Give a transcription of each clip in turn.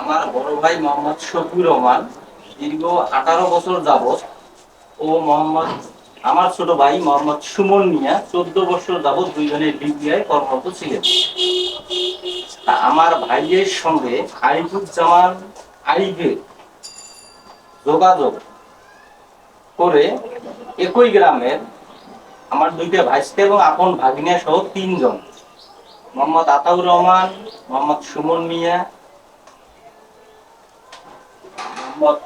আমার বড় ভাই মোহাম্মদ শফিউর রহমান, দীর্ঘ আঠারো বছর যাবৎ, ও মোহাম্মদ, আমার ছোট ভাই মোহাম্মদ সুমন মিয়া, চোদ্দ বছর যাবৎ দুইজনে বিবিআই কর্মরত ছিলেন। আমার ভাইয়ের সঙ্গে আরিফুজ্জামান আরিফের যোগাযোগ করে একই গ্রামের আমার দুইটা ভাইস্তে এবং আপন ভাগ্নিয়া সহ তিনজন। মোহাম্মদ আতাউর রহমান, মোহাম্মদ সুমন মিয়া মোহাম্মদ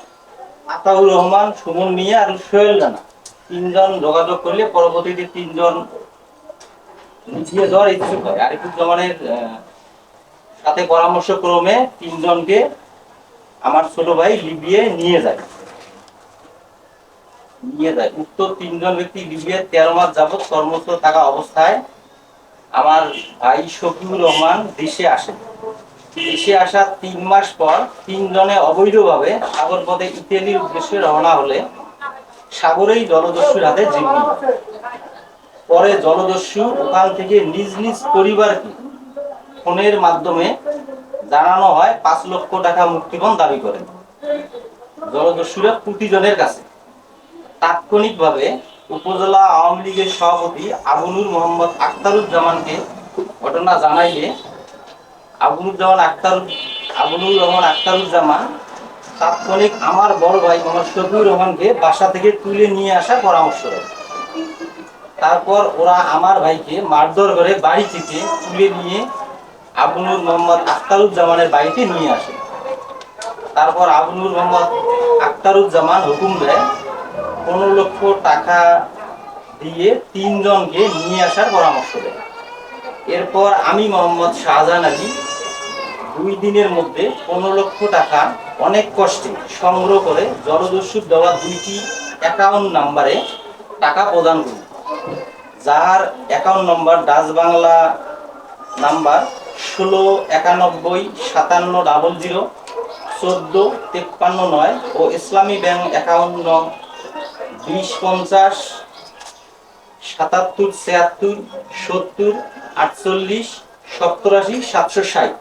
আতাউর রহমান, সুমন মিয়া আর সোহেল রানা। তিনজন যোগাযোগ করলে পরবর্তীতে তিনজন মিটিয়ে দেওয়ার ইচ্ছুক হয়। আরিফুজ্জামানের সাথে পরামর্শ ক্রমে তিনজনকে আমার ছোট ভাই লিবিয়ে নিয়ে যায়। নিয়ে যায়। উক্ত তিনজন ব্যক্তি লিবিয়ে তেরো মাস যাবৎ কর্মরত থাকা অবস্থায় আমার ভাই শফিউর রহমান দেশে আসে দেশে আসার তিন মাস পর তিনজনে অবৈধভাবে সাগর পথে ইতালির উদ্দেশ্যে রওনা হলে সাগরেই জলদস্যুর হাতে হয়। পরে জলদস্যু ওখান থেকে নিজ নিজ পরিবারকে ফোনের মাধ্যমে জানানো হয়, পাঁচ লক্ষ টাকা মুক্তিপণ দাবি করে জলদস্যুরা প্রতিজনের কাছে তাৎক্ষণিকভাবে উপজেলা আওয়ামী লীগের সভাপতি আবুনুর মোহাম্মদ আখতারুজ্জামানকে ঘটনা জানাইলে আবুনুজ্জামান আখতার আবুনুর রহমান আখতারুজ্জামান তাৎক্ষণিক আমার বড় ভাই মোহাম্মদ শফিউর রহমানকে বাসা থেকে তুলে নিয়ে আসার পরামর্শ দেয়। তারপর ওরা আমার ভাইকে মারধর করে বাড়ি থেকে তুলে নিয়ে আবুনুর মোহাম্মদ আখতারুজ্জামানের বাড়িতে নিয়ে আসে। তারপর আবুনুর মোহাম্মদ আখতারুজ্জামান হুকুম দেয়, পনেরো লক্ষ টাকা দিয়ে তিনজনকে নিয়ে আসার পরামর্শ দেয়। এরপর আমি মোহাম্মদ শাহজাহান আলী দুই দিনের মধ্যে পনেরো লক্ষ টাকা অনেক কষ্টে সংগ্রহ করে জলদস্যুর দেওয়া দুইটি অ্যাকাউন্ট নাম্বারে টাকা প্রদান করি। যার account number Dutch Bangla number ষোলো একানব্বই সাতান্ন ডাবল জিরো চোদ্দ তেপ্পান্ন নয় ও ইসলামী ব্যাংক অ্যাকাউন্ট নং বিশ পঞ্চাশ সাতাত্তর ছিয়াত্তর সত্তর আটচল্লিশ সপ্তরাশি সাতশো ষাট।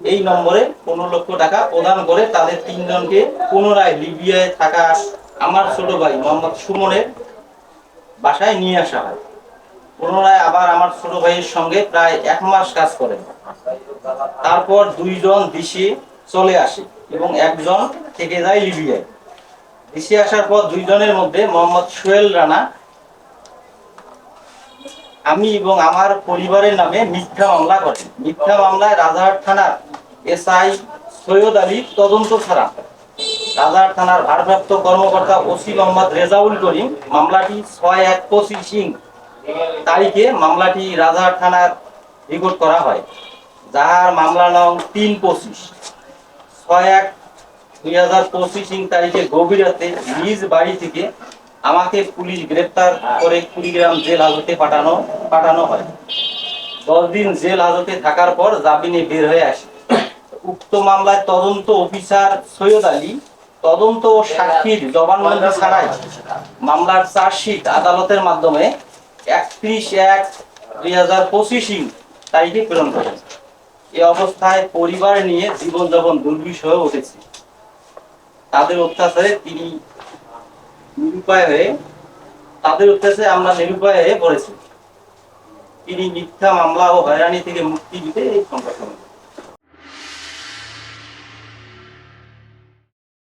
এই নম্বরে পনেরো লক্ষ টাকা প্রদান করে তাদের তিনজনকে পুনরায় লিবিয়ায় থাকা আমার ছোট ভাই মোহাম্মদ সুমনের বাসায় নিয়ে আসা হয়। পুনরায় আবার আমার ছোট ভাইয়ের সঙ্গে প্রায় এক মাস কাজ করেন। তারপর দুইজন দেশে চলে আসে এবং একজন থেকে যায় লিবিয়ায়। দেশে আসার পর দুইজনের মধ্যে মোহাম্মদ সোহেল রানা আমি এবং আমার পরিবারের নামে মিথ্যা মামলা করেন মিথ্যা মামলায় রাজাহাট থানার এসআই সৈয়দ আলী তদন্ত ছাড়া রাজারহাট থানার ভারপ্রাপ্ত কর্মকর্তা ওসি মোহাম্মদ রেজাউল করিম মামলাটি ছয় এক পঁচিশ সিং তারিখে মামলাটি রাজারহাট থানার রেকর্ড করা হয়, যার মামলা নং তিন পঁচিশ। ছয় এক দুই হাজার পঁচিশ ইং তারিখে গভীর রাতে নিজ বাড়ি থেকে আমাকে পুলিশ গ্রেপ্তার করে কুড়িগ্রাম জেল হাজতে পাঠানো পাঠানো হয়। দশ দিন জেল হাজতে থাকার পর জামিনে বের হয়ে আসে। উক্ত মামলায় তদন্ত অফিসার সৈয়দ আলী, তদন্ত ও সাক্ষীর জবানবন্দি ছাড়াই মামলার চার্জশিট আদালতের মাধ্যমে একত্রিশ এক দুই হাজার পঁচিশ তারিখে প্রেরণ করেন এ অবস্থায় পরিবার নিয়ে জীবনযাপন দুর্বিষ হয়ে উঠেছে। তাদের অত্যাচারে তিনি নিরুপায় হয়ে তাদের উদ্দেশ্যে আমরা নিরুপায় হয়ে পড়েছি। তিনি মিথ্যা মামলা ও হয়রানি থেকে মুক্তি দিতে এই সম্মেলন